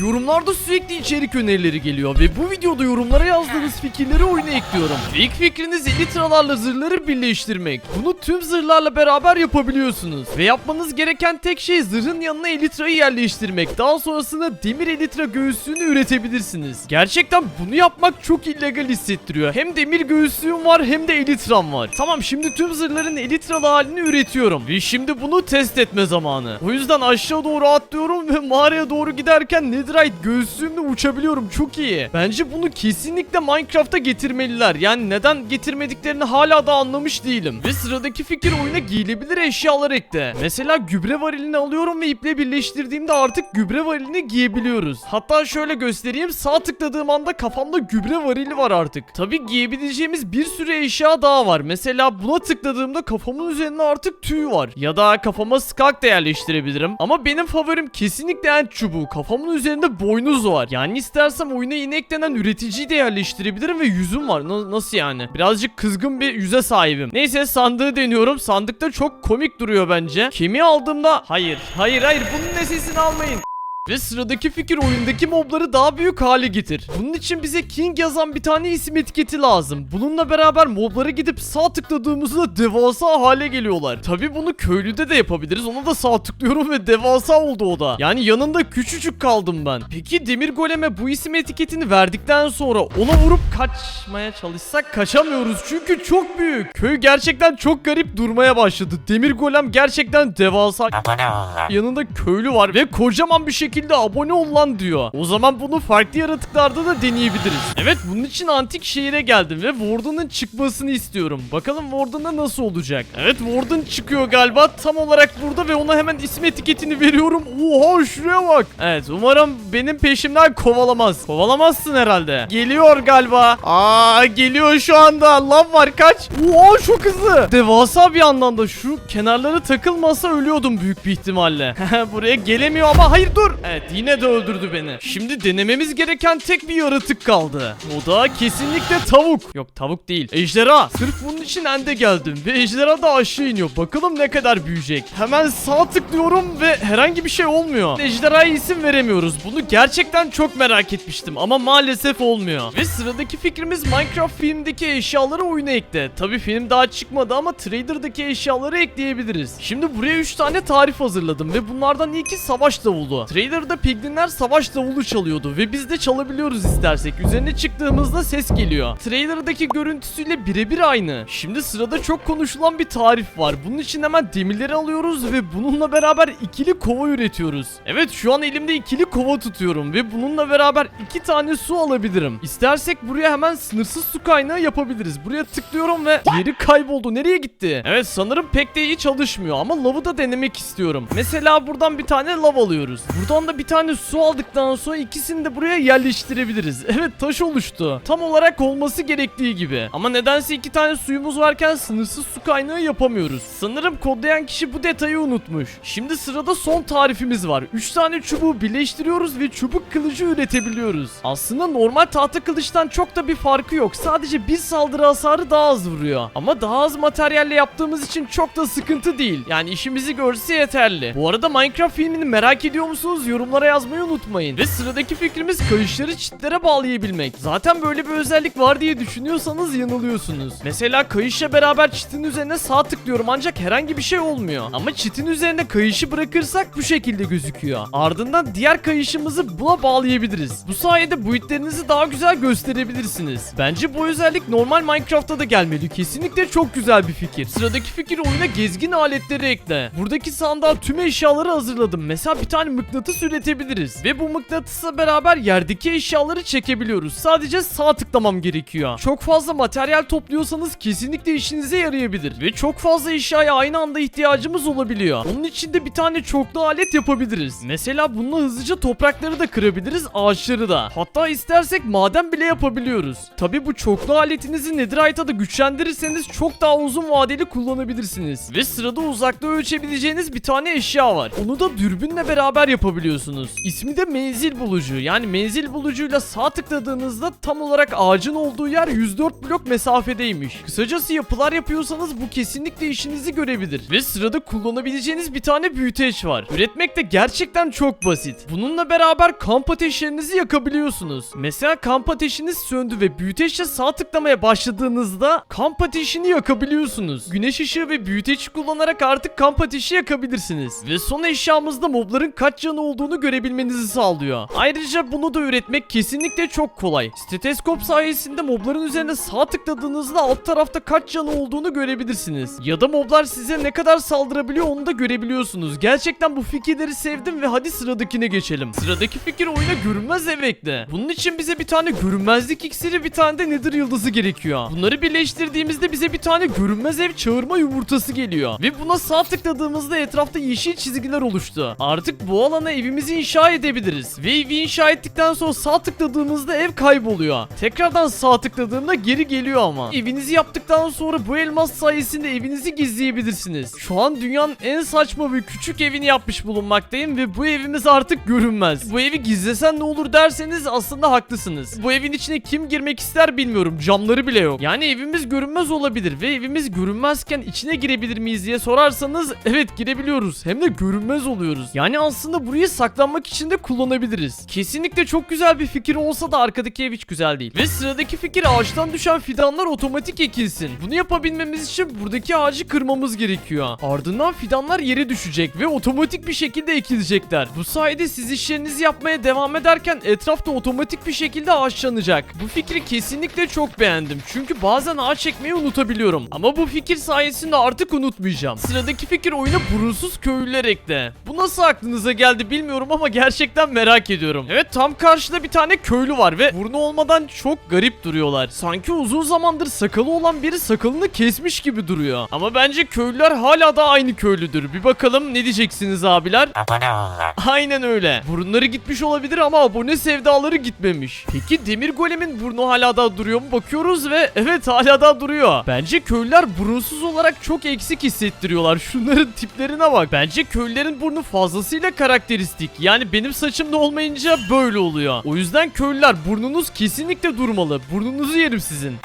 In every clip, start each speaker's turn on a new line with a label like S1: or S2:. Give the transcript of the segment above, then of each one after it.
S1: Yorumlarda sürekli içerik önerileri geliyor ve bu videoda yorumlara yazdığınız fikirleri oyuna ekliyorum. İlk fikriniz elitralarla zırhları birleştirmek. Bunu tüm zırhlarla beraber yapabiliyorsunuz. Ve yapmanız gereken tek şey zırhın yanına elitrayı yerleştirmek. Daha sonrasında demir elitra göğüslüğünü üretebilirsiniz. Gerçekten bunu yapmak çok illegal hissettiriyor. Hem demir göğüslüğüm var hem de elitram var. Tamam şimdi tüm zırhların elitralı halini üretiyorum. Ve şimdi bunu test etme zamanı. O yüzden aşağı doğru atlıyorum ve mağaraya doğru giderken netherite göğüslüğümle uçabiliyorum. Çok iyi. Bence bunu kesinlikle Minecraft'a getirmeliler. Yani neden getirmediklerini hala da anlamış değilim. Ve sıradaki fikir oyuna giyilebilir eşyalar ekle. Mesela gübre varilini alıyorum ve iple birleştirdiğimde artık gübre varilini giyebiliyoruz. Hatta şöyle göstereyim. Sağ tıkladığım anda kafamda gübre varili var artık. Tabi giyebileceğimiz bir sürü eşya daha var. Mesela buna tıkladığımda kafamın üzerinde artık tüy var. Ya da kafama skak da yerleştirebilirim. Ama benim favorim kesinlikle ent çubuğu. Kafamın üzerinde boynuz var. Yani istersem oyuna yeni eklenen üreticiyi de yerleştirebilirim ve yüzüm var. Na- nasıl yani? Birazcık kızgın bir yüze sahibim. Neyse sandığı deniyorum. Sandıkta çok komik duruyor bence. Kemiği aldığımda... Hayır, hayır, hayır. Bunun nesesini almayın. Ve sıradaki fikir oyundaki mobları daha büyük hale getir. Bunun için bize King yazan bir tane isim etiketi lazım. Bununla beraber moblara gidip sağ tıkladığımızda devasa hale geliyorlar. Tabi bunu köylüde de yapabiliriz. Ona da sağ tıklıyorum ve devasa oldu o da. Yani yanında küçücük kaldım ben. Peki demir goleme bu isim etiketini verdikten sonra ona vurup kaçmaya çalışsak kaçamıyoruz. Çünkü çok büyük. Köy gerçekten çok garip durmaya başladı. Demir golem gerçekten devasa. Yanında köylü var ve kocaman bir şekilde abone ol lan diyor. O zaman bunu farklı yaratıklarda da deneyebiliriz. Evet bunun için antik şehire geldim ve Warden'ın çıkmasını istiyorum. Bakalım Warden'da nasıl olacak? Evet Warden çıkıyor galiba tam olarak burada ve ona hemen isim etiketini veriyorum. Oha şuraya bak. Evet umarım benim peşimden kovalamaz. Kovalamazsın herhalde. Geliyor galiba. Aa geliyor şu anda. Lav var kaç. Oha çok hızlı. Devasa bir yandan da şu kenarları takılmasa ölüyordum büyük bir ihtimalle. Buraya gelemiyor ama hayır dur. Evet yine de öldürdü beni. Şimdi denememiz gereken tek bir yaratık kaldı. O da kesinlikle tavuk. Yok tavuk değil. Ejderha. Sırf bunun için ende geldim ve ejderha da aşağı iniyor. Bakalım ne kadar büyüyecek. Hemen sağ tıklıyorum ve herhangi bir şey olmuyor. Ejderhaya isim veremiyoruz. Bunu gerçekten çok merak etmiştim ama maalesef olmuyor. Ve sıradaki fikrimiz Minecraft filmdeki eşyaları oyuna ekle. Tabi film daha çıkmadı ama Trader'daki eşyaları ekleyebiliriz. Şimdi buraya 3 tane tarif hazırladım ve bunlardan ilki savaş davulu. Trader'da piglinler savaş davulu çalıyordu ve biz de çalabiliyoruz istersek. Üzerine çıktığımızda ses geliyor. Trader'daki görüntüsüyle birebir aynı. Şimdi sırada çok konuşulan bir tarif var. Bunun için hemen demirleri alıyoruz ve bununla beraber ikili kova üretiyoruz. Evet şu an elimde ikili kova tutuyorum ve bununla beraber iki tane su alabilirim. İstersek buraya hemen sınırsız su kaynağı yapabiliriz. Buraya tıklıyorum ve geri kayboldu. Nereye gitti? Evet sanırım pek de iyi çalışmıyor ama lavı da denemek istiyorum. Mesela buradan bir tane lav alıyoruz. Buradan da bir tane su aldıktan sonra ikisini de buraya yerleştirebiliriz. Evet taş oluştu. Tam olarak olması gerektiği gibi. Ama nedense iki tane suyumuz varken sınırsız su kaynağı yapamıyoruz. Sanırım kodlayan kişi bu detayı unutmuş. Şimdi sırada son tarifimiz var. 3 tane çubuğu birleştiriyoruz ve çubuk kılıcı üretebiliyoruz. Aslında normal tahta kılıçtan çok da bir farkı yok. Sadece bir saldırı hasarı daha az vuruyor. Ama daha az materyalle yaptığımız için çok da sıkıntı değil. Yani işimizi görse yeterli. Bu arada Minecraft filmini merak ediyor musunuz? Yorumlara yazmayı unutmayın. Ve sıradaki fikrimiz kayışları çitlere bağlayabilmek. Zaten böyle bir özellik var diye düşünüyorsanız yanılıyorsunuz. Mesela kayışla beraber çitin üzerine sağ tıklıyorum ancak herhangi bir şey olmuyor. Ama çitin üzerine kayışı bırakırsak bu şekilde gözüküyor. Ardından diğer kayışımızı buna bağlayabiliriz. Bu sayede boyutlarınızı daha güzel gösterebilirsiniz. Bence bu özellik normal Minecraft'ta da gelmeli. Kesinlikle çok güzel bir fikir. Sıradaki fikir oyuna gezgin aletleri ekle. Buradaki sandığa tüm eşyaları hazırladım. Mesela bir tane mıknatıs üretebiliriz. Ve bu mıknatısla beraber yerdeki eşyaları çekebiliyoruz. Sadece sağ tıklamam gerekiyor. Çok fazla materyal topluyorsanız kesinlikle işinize yarayabilir. Ve çok fazla eşyaya aynı anda ihtiyacımız olabiliyor. Onun için de bir tane çoklu alet yapabiliriz. Mesela bununla hızlıca toprakları da kırabiliriz, ağaçları da. Hatta istersek maden bile yapabiliyoruz. Tabi bu çoklu aletinizi Netherite'a da güçlendirirseniz çok daha uzun vadeli kullanabilirsiniz. Ve sırada uzaklığı ölçebileceğiniz bir tane eşya var. Onu da dürbünle beraber yapabiliyoruz. Yapabiliyorsunuz. İsmi de menzil bulucu. Yani menzil bulucuyla sağ tıkladığınızda tam olarak ağacın olduğu yer 104 blok mesafedeymiş. Kısacası yapılar yapıyorsanız bu kesinlikle işinizi görebilir. Ve sırada kullanabileceğiniz bir tane büyüteç var. Üretmek de gerçekten çok basit. Bununla beraber kamp ateşlerinizi yakabiliyorsunuz. Mesela kamp ateşiniz söndü ve büyüteçle sağ tıklamaya başladığınızda kamp ateşini yakabiliyorsunuz. Güneş ışığı ve büyüteç kullanarak artık kamp ateşi yakabilirsiniz. Ve son eşyamızda mobların kaç canı olduğunu görebilmenizi sağlıyor. Ayrıca bunu da üretmek kesinlikle çok kolay. Steteskop sayesinde mobların üzerine sağ tıkladığınızda alt tarafta kaç canı olduğunu görebilirsiniz. Ya da moblar size ne kadar saldırabiliyor onu da görebiliyorsunuz. Gerçekten bu fikirleri sevdim ve hadi sıradakine geçelim. Sıradaki fikir oyuna görünmez ev ekle. Bunun için bize bir tane görünmezlik iksiri bir tane de nedir yıldızı gerekiyor. Bunları birleştirdiğimizde bize bir tane görünmez ev çağırma yumurtası geliyor. Ve buna sağ tıkladığımızda etrafta yeşil çizgiler oluştu. Artık bu alana evimizi inşa edebiliriz. Ve evi inşa ettikten sonra sağ tıkladığımızda ev kayboluyor. Tekrardan sağ tıkladığımda geri geliyor ama. Evinizi yaptıktan sonra bu elmas sayesinde evinizi gizleyebilirsiniz. Şu an dünyanın en saçma ve küçük evini yapmış bulunmaktayım ve bu evimiz artık görünmez. Bu evi gizlesen ne olur derseniz aslında haklısınız. Bu evin içine kim girmek ister bilmiyorum. Camları bile yok. Yani evimiz görünmez olabilir ve evimiz görünmezken içine girebilir miyiz diye sorarsanız evet girebiliyoruz. Hem de görünmez oluyoruz. Yani aslında burayı saklanmak için de kullanabiliriz. Kesinlikle çok güzel bir fikir olsa da arkadaki ev hiç güzel değil. Ve sıradaki fikir ağaçtan düşen fidanlar otomatik ekilsin. Bunu yapabilmemiz için buradaki ağacı kırmamız gerekiyor. Ardından fidanlar yere düşecek ve otomatik bir şekilde ekilecekler. Bu sayede siz işlerinizi yapmaya devam ederken etrafta otomatik bir şekilde ağaçlanacak. Bu fikri kesinlikle çok beğendim. Çünkü bazen ağaç ekmeyi unutabiliyorum. Ama bu fikir sayesinde artık unutmayacağım. Sıradaki fikir oyuna burunsuz köylüler ekle. Bu nasıl aklınıza geldi bilmiyorum ama gerçekten merak ediyorum. Evet tam karşıda bir tane köylü var ve burnu olmadan çok garip duruyorlar. Sanki uzun zamandır sakalı olan biri sakalını kesmiş gibi duruyor. Ama bence köylüler hala da aynı köylüdür. Bir bakalım ne diyeceksiniz abiler?
S2: Abone.
S1: Aynen öyle. Burunları gitmiş olabilir ama abone sevdaları gitmemiş. Peki demir golemin burnu hala da duruyor mu? Bakıyoruz ve evet hala da duruyor. Bence köylüler burunsuz olarak çok eksik hissettiriyorlar. Şunların tiplerine bak. Bence köylülerin burnu fazlasıyla karakteristik. Yani benim saçımda olmayınca böyle oluyor. O yüzden köylüler burnunuz kesinlikle durmalı. Burnunuzu yerim sizin.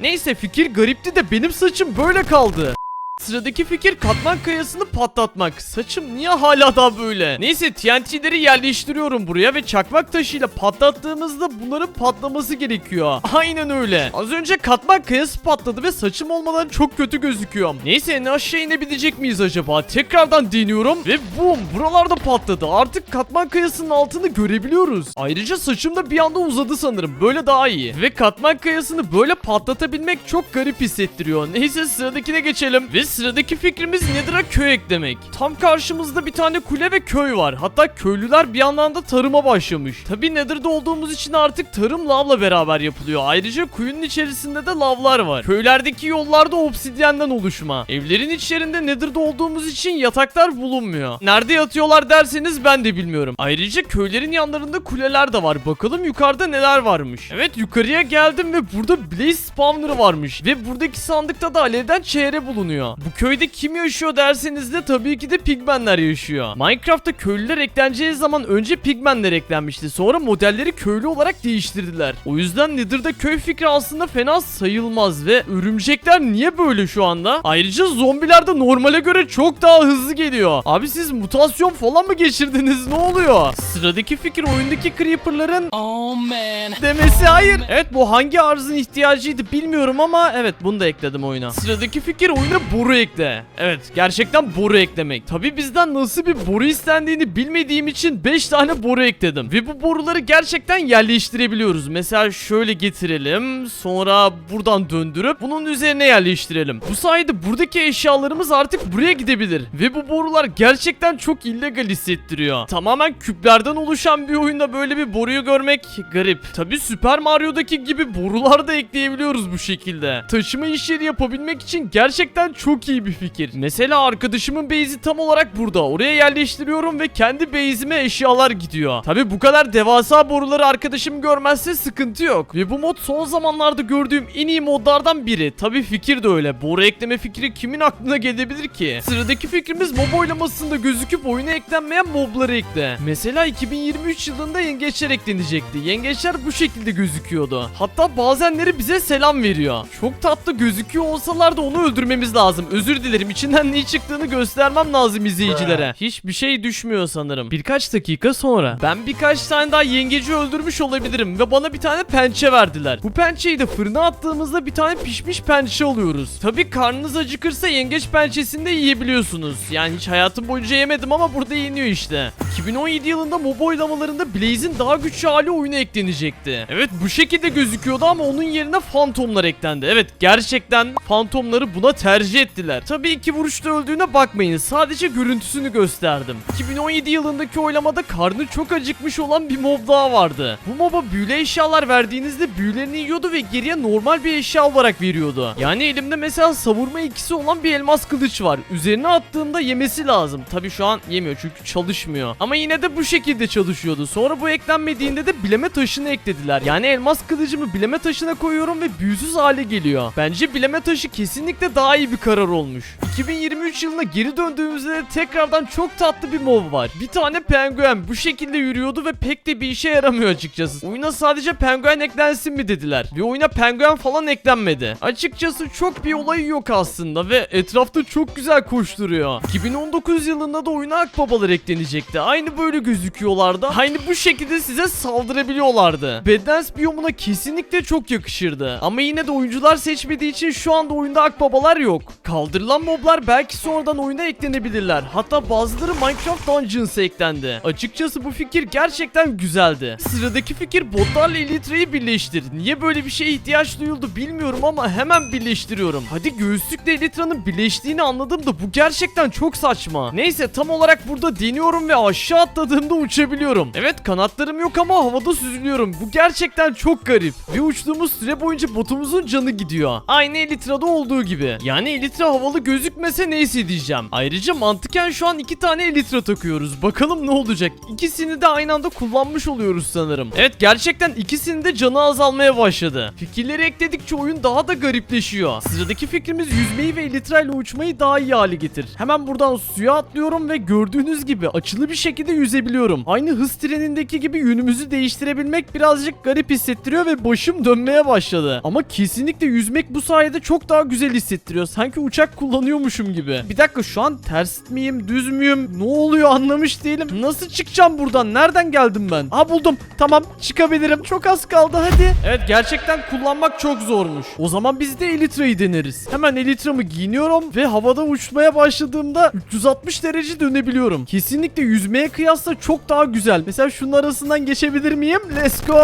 S1: Neyse fikir garipti de benim saçım böyle kaldı. Sıradaki fikir katman kayasını patlatmak. Saçım niye hala daha böyle? Neyse TNT'leri yerleştiriyorum buraya ve çakmak taşıyla patlattığımızda bunların patlaması gerekiyor. Aynen öyle. Az önce katman kayası patladı ve saçım olmadan çok kötü gözüküyor. Neyse en aşağı inebilecek miyiz acaba? Tekrardan deniyorum ve bum buralarda patladı. Artık katman kayasının altını görebiliyoruz. Ayrıca saçım da bir anda uzadı sanırım. Böyle daha iyi. Ve katman kayasını böyle patlatabilmek çok garip hissettiriyor. Neyse sıradakine geçelim. Ve sıradaki fikrimiz Nether'a köy eklemek. Tam karşımızda bir tane kule ve köy var. Hatta köylüler bir yandan da tarıma başlamış. Tabi Nether'da olduğumuz için artık tarım lavla beraber yapılıyor. Ayrıca kuyunun içerisinde de lavlar var. Köylerdeki yollarda obsidyenden oluşma. Evlerin içlerinde Nether'da olduğumuz için yataklar bulunmuyor. Nerede yatıyorlar derseniz ben de bilmiyorum. Ayrıca köylerin yanlarında kuleler de var. Bakalım yukarıda neler varmış. Evet yukarıya geldim ve burada Blaze Spawner varmış. Ve buradaki sandıkta da alevden çeyre bulunuyor. Bu köyde kim yaşıyor derseniz de tabii ki de pigmenler yaşıyor. Minecraft'ta köylüler ekleneceği zaman önce pigmenler eklenmişti. Sonra modelleri köylü olarak değiştirdiler. O yüzden Nether'da köy fikri aslında fena sayılmaz ve örümcekler niye böyle şu anda? Ayrıca zombiler de normale göre çok daha hızlı geliyor. Abi siz mutasyon falan mı geçirdiniz? Ne oluyor? Sıradaki fikir oyundaki creeperların
S3: Oh man.
S1: demesi hayır. Evet bu hangi arzın ihtiyacıydı bilmiyorum ama evet bunu da ekledim oyuna. Sıradaki fikir oyuna boru ekle. Evet gerçekten boru eklemek. Tabi bizden nasıl bir boru istendiğini bilmediğim için 5 tane boru ekledim. Ve bu boruları gerçekten yerleştirebiliyoruz. Mesela şöyle getirelim. Sonra buradan döndürüp bunun üzerine yerleştirelim. Bu sayede buradaki eşyalarımız artık buraya gidebilir. Ve bu borular gerçekten çok illegal hissettiriyor. Tamamen küplerden oluşan bir oyunda böyle bir boruyu görmek garip. Tabi Super Mario'daki gibi borular da ekleyebiliyoruz bu şekilde. Taşıma işleri yapabilmek için gerçekten çok çok iyi bir fikir. Mesela arkadaşımın base'i tam olarak burada. Oraya yerleştiriyorum ve kendi base'ime eşyalar gidiyor. Tabi bu kadar devasa boruları arkadaşım görmezse sıkıntı yok. Ve bu mod son zamanlarda gördüğüm en iyi modlardan biri. Tabi fikir de öyle. Boru ekleme fikri kimin aklına gelebilir ki? Sıradaki fikrimiz mob oylamasında gözüküp oyuna eklenmeyen mobları ekle. Mesela 2023 yılında yengeçler eklenecekti. Yengeçler bu şekilde gözüküyordu. Hatta bazenleri bize selam veriyor. Çok tatlı gözüküyor olsalar da onu öldürmemiz lazım. Özür dilerim içinden ne çıktığını göstermem lazım izleyicilere. Hiçbir şey düşmüyor sanırım. Birkaç dakika sonra ben birkaç tane daha yengeci öldürmüş olabilirim ve bana bir tane pençe verdiler. Bu pençeyi de fırına attığımızda bir tane pişmiş pençe alıyoruz. Tabi karnınız acıkırsa yengeç pençesini de yiyebiliyorsunuz. Yani hiç hayatım boyunca yemedim ama burada yeniyor işte. 2017 yılında mob oylamalarında Blaze'in daha güçlü hali oyuna eklenecekti. Evet bu şekilde gözüküyordu ama onun yerine fantomlar eklendi. Evet gerçekten fantomları buna tercih ettiler. Tabii iki vuruşta öldüğüne bakmayın. Sadece görüntüsünü gösterdim. 2017 yılındaki oylamada karnı çok acıkmış olan bir mob daha vardı. Bu moba büyülü eşyalar verdiğinizde büyülerini yiyordu ve geriye normal bir eşya olarak veriyordu. Yani elimde mesela savurma ikisi olan bir elmas kılıç var. Üzerine attığımda yemesi lazım. Tabii şu an yemiyor çünkü çalışmıyor. Ama yine de bu şekilde çalışıyordu. Sonra bu eklenmediğinde de bileme taşını eklediler. Yani elmas kılıcımı bileme taşına koyuyorum ve büyüsüz hale geliyor. Bence bileme taşı kesinlikle daha iyi bir karar olmuş. 2023 yılına geri döndüğümüzde de tekrardan çok tatlı bir mob var. Bir tane penguen bu şekilde yürüyordu ve pek de bir işe yaramıyor açıkçası. Oyuna sadece penguen eklensin mi dediler. Ve oyuna penguen falan eklenmedi. Açıkçası çok bir olayı yok aslında ve etrafta çok güzel koşturuyor. 2019 yılında da oyuna akbabalar eklenecekti. Aynı böyle gözüküyorlardı. Aynı bu şekilde size saldırabiliyorlardı. Bedens biyomuna kesinlikle çok yakışırdı. Ama yine de oyuncular seçmediği için şu anda oyunda akbabalar yok. Kaldırılan moblar belki sonradan oyuna eklenebilirler. Hatta bazıları Minecraft Dungeons'a eklendi. Açıkçası bu fikir gerçekten güzeldi. Sıradaki fikir botlarla Elytra'yı birleştir. Niye böyle bir şeye ihtiyaç duyuldu bilmiyorum ama hemen birleştiriyorum. Hadi göğüslükle Elytra'nın birleştiğini anladım da bu gerçekten çok saçma. Neyse tam olarak burada deniyorum ve aşağı atladığımda uçabiliyorum. Evet kanatlarım yok ama havada süzülüyorum. Bu gerçekten çok garip. Ve uçtuğumuz süre boyunca botumuzun canı gidiyor. Aynı Elytra'da olduğu gibi. Yani Elytra havalı gözükmese neyse diyeceğim. Ayrıca mantıken şu an iki tane Elytra takıyoruz. Bakalım ne olacak. İkisini de aynı anda kullanmış oluyoruz sanırım. Evet gerçekten ikisinin de canı azalmaya başladı. Fikirleri ekledikçe oyun daha da garipleşiyor. Sıradaki fikrimiz yüzmeyi ve Elytra ile uçmayı daha iyi hale getir. Hemen buradan suya atlıyorum ve gördüğünüz gibi açılı bir şekilde yüzebiliyorum. Aynı hız trenindeki gibi yönümüzü değiştirebilmek birazcık garip hissettiriyor ve başım dönmeye başladı. Ama kesinlikle yüzmek bu sayede çok daha güzel hissettiriyor. Sanki uçak kullanıyormuşum gibi. Bir dakika şu an ters miyim düz müyüm ne oluyor anlamış değilim. Nasıl çıkacağım buradan nereden geldim ben? Ha buldum tamam çıkabilirim çok az kaldı hadi. Evet gerçekten kullanmak çok zormuş. O zaman biz de Elytra'yı deneriz. Hemen Elytra'mı giyiniyorum ve havada uçmaya başladığımda 360 derece dönebiliyorum. Kesinlikle yüzmeye kıyasla çok daha güzel. Mesela şunun arasından geçebilir miyim? Let's go.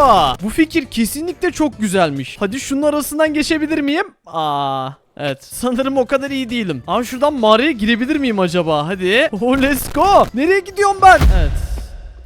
S1: Bu fikir kesinlikle çok güzelmiş. Hadi şunun arasından geçebilir miyim? Aa. Evet sanırım o kadar iyi değilim. Ama şuradan mağaraya girebilir miyim acaba? Hadi. Oh let's go. Nereye gidiyorum ben? Evet.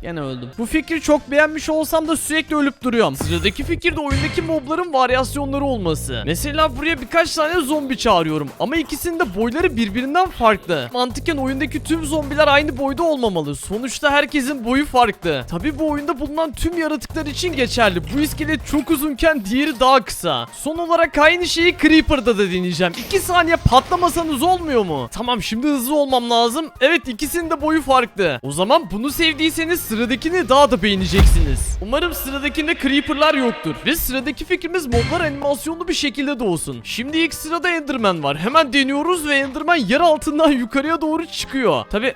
S1: Gene öldüm. Bu fikri çok beğenmiş olsam da sürekli ölüp duruyorum. Sıradaki fikir de oyundaki mobların varyasyonları olması. Mesela buraya birkaç tane zombi çağırıyorum. Ama ikisinin de boyları birbirinden farklı. Mantıken oyundaki tüm zombiler aynı boyda olmamalı. Sonuçta herkesin boyu farklı. Tabi bu oyunda bulunan tüm yaratıklar için geçerli. Bu iskelet çok uzunken diğeri daha kısa. Son olarak aynı şeyi Creeper'da da deneyeceğim. 2 saniye patlamasanız olmuyor mu? Tamam şimdi hızlı olmam lazım. Evet ikisinin de boyu farklı. O zaman bunu sevdiyseniz sıradakini daha da beğeneceksiniz. Umarım sıradakinde creeperlar yoktur. Ve sıradaki fikrimiz moblar animasyonlu bir şekilde de olsun. Şimdi ilk sırada Enderman var. Hemen deniyoruz ve Enderman yer altından yukarıya doğru çıkıyor. Tabi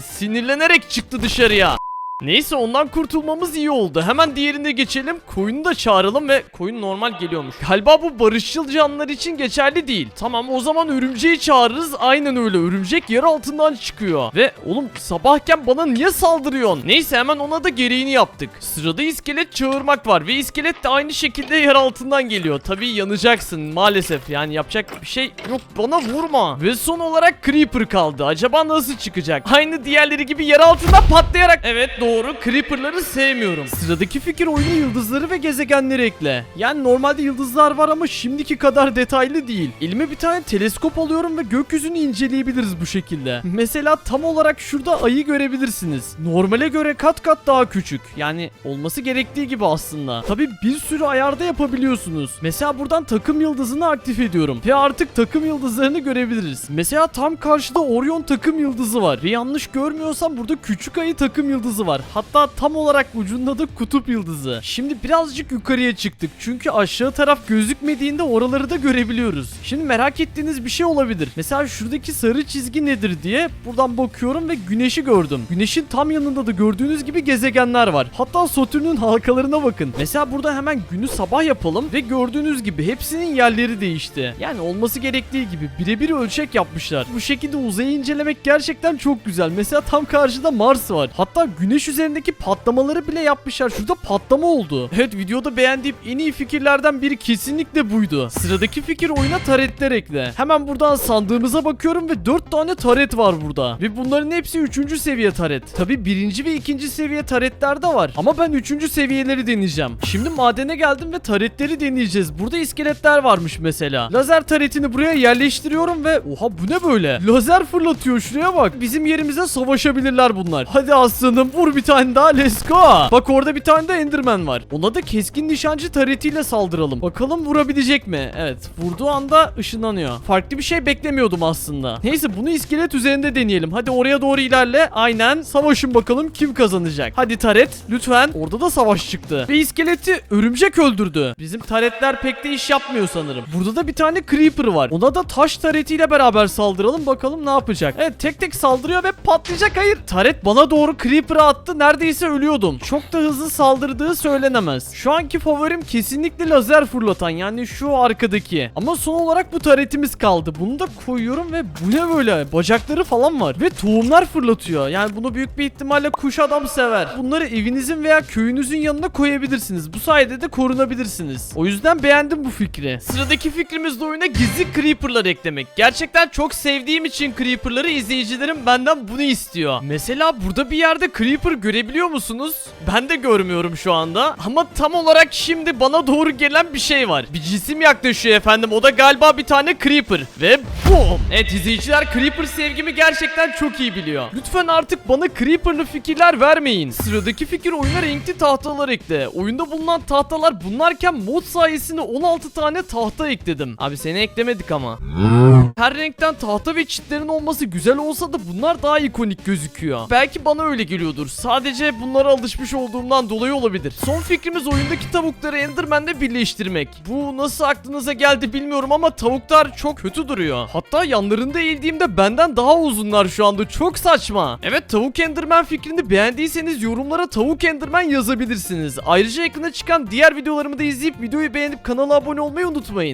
S1: sinirlenerek çıktı dışarıya. Neyse ondan kurtulmamız iyi oldu. Hemen diğerine geçelim. Koyunu da çağıralım ve koyun normal geliyormuş. Galiba bu barışçıl canlılar için geçerli değil. Tamam o zaman örümceği çağırırız. Aynen öyle örümcek yer altından çıkıyor. Ve oğlum sabahken bana niye saldırıyorsun? Neyse hemen ona da gereğini yaptık. Sırada iskelet çağırmak var ve iskelet de aynı şekilde yer altından geliyor. Tabii yanacaksın maalesef yani yapacak bir şey yok bana vurma. Ve son olarak Creeper kaldı. Acaba nasıl çıkacak? Aynı diğerleri gibi yer altından patlayarak. Evet doğru Creeper'ları sevmiyorum. Sıradaki fikir oyuna yıldızları ve gezegenleri ekle. Yani normalde yıldızlar var ama şimdiki kadar detaylı değil. Elime bir tane teleskop alıyorum ve gökyüzünü inceleyebiliriz bu şekilde. Mesela tam olarak şurada ayı görebilirsiniz. Normale göre kat kat daha küçük. Yani olması gerektiği gibi aslında. Tabi bir sürü ayarda yapabiliyorsunuz. Mesela buradan takım yıldızını aktif ediyorum. Ve artık takım yıldızlarını görebiliriz. Mesela tam karşıda Orion takım yıldızı var. Ve yanlış görmüyorsam burada küçük ayı takım yıldızı var. Hatta tam olarak ucunda da kutup yıldızı. Şimdi birazcık yukarıya çıktık. Çünkü aşağı taraf gözükmediğinde oraları da görebiliyoruz. Şimdi merak ettiğiniz bir şey olabilir. Mesela şuradaki sarı çizgi nedir diye buradan bakıyorum ve güneşi gördüm. Güneşin tam yanında da gördüğünüz gibi gezegenler var. Hatta Satürn'ün halkalarına bakın. Mesela burada hemen günü sabah yapalım ve gördüğünüz gibi hepsinin yerleri değişti. Yani olması gerektiği gibi birebir ölçek yapmışlar. Bu şekilde uzayı incelemek gerçekten çok güzel. Mesela tam karşıda Mars var. Hatta güneş üzerindeki patlamaları bile yapmışlar. Şurada patlama oldu. Evet videoda beğendiğim en iyi fikirlerden biri kesinlikle buydu. Sıradaki fikir oyuna taretler ekle. Hemen buradan sandığımıza bakıyorum ve 4 tane taret var burada. Ve bunların hepsi 3. seviye taret. Tabi 1. ve 2. seviye taretler de var. Ama ben 3. seviyeleri deneyeceğim. Şimdi madene geldim ve taretleri deneyeceğiz. Burada iskeletler varmış mesela. Lazer taretini buraya yerleştiriyorum ve oha bu ne böyle? Lazer fırlatıyor şuraya bak. Bizim yerimize savaşabilirler bunlar. Hadi aslanım vur bir tane daha let's go. Bak orada bir tane de enderman var. Ona da keskin nişancı taretiyle saldıralım. Bakalım vurabilecek mi? Evet vurduğu anda ışınlanıyor. Farklı bir şey beklemiyordum aslında. Neyse bunu iskelet üzerinde deneyelim. Hadi oraya doğru ilerle. Aynen savaşın bakalım kim kazanacak. Hadi taret lütfen. Orada da savaş çıktı. Ve iskeleti örümcek öldürdü. Bizim taretler pek de iş yapmıyor sanırım. Burada da bir tane creeper var. Ona da taş taretiyle beraber saldıralım bakalım ne yapacak. Evet tek tek saldırıyor ve patlayacak. Hayır. Taret bana doğru creeper'ı attı. Neredeyse ölüyordum. Çok da hızlı saldırdığı söylenemez. Şu anki favorim kesinlikle lazer fırlatan yani şu arkadaki. Ama son olarak bu taretimiz kaldı. Bunu da koyuyorum ve bu ne böyle? Bacakları falan var. Ve tohumlar fırlatıyor. Yani bunu büyük bir ihtimalle kuş adam sever. Bunları evinizin veya köyünüzün yanına koyabilirsiniz. Bu sayede de korunabilirsiniz. O yüzden beğendim bu fikri. Sıradaki fikrimiz de oyuna gizli creeper'lar eklemek. Gerçekten çok sevdiğim için creeper'ları izleyicilerim benden bunu istiyor. Mesela burada bir yerde creeper görebiliyor musunuz? Ben de görmüyorum şu anda. Ama tam olarak şimdi bana doğru gelen bir şey var. Bir cisim yaklaşıyor efendim. O da galiba bir tane creeper. Ve boom. Evet izleyiciler creeper sevgimi gerçekten çok iyi biliyor. Lütfen artık bana creeper'lı fikirler vermeyin. Sıradaki fikir oyuna renkli tahtalar ekle. Oyunda bulunan tahtalar bunlarken mod sayesinde 16 tane tahta ekledim. Abi seni eklemedik ama. Her renkten tahta ve çitlerin olması güzel olsa da bunlar daha ikonik gözüküyor. Belki bana öyle geliyordur. Sadece bunlara alışmış olduğumdan dolayı olabilir. Son fikrimiz oyundaki tavukları Enderman'le birleştirmek. Bu nasıl aklınıza geldi bilmiyorum ama tavuklar çok kötü duruyor. Hatta yanlarında eğildiğimde benden daha uzunlar şu anda. Çok saçma. Evet tavuk Enderman fikrini beğendiyseniz yorumlara tavuk Enderman yazabilirsiniz. Ayrıca yakında çıkan diğer videolarımı da izleyip videoyu beğenip kanala abone olmayı unutmayın.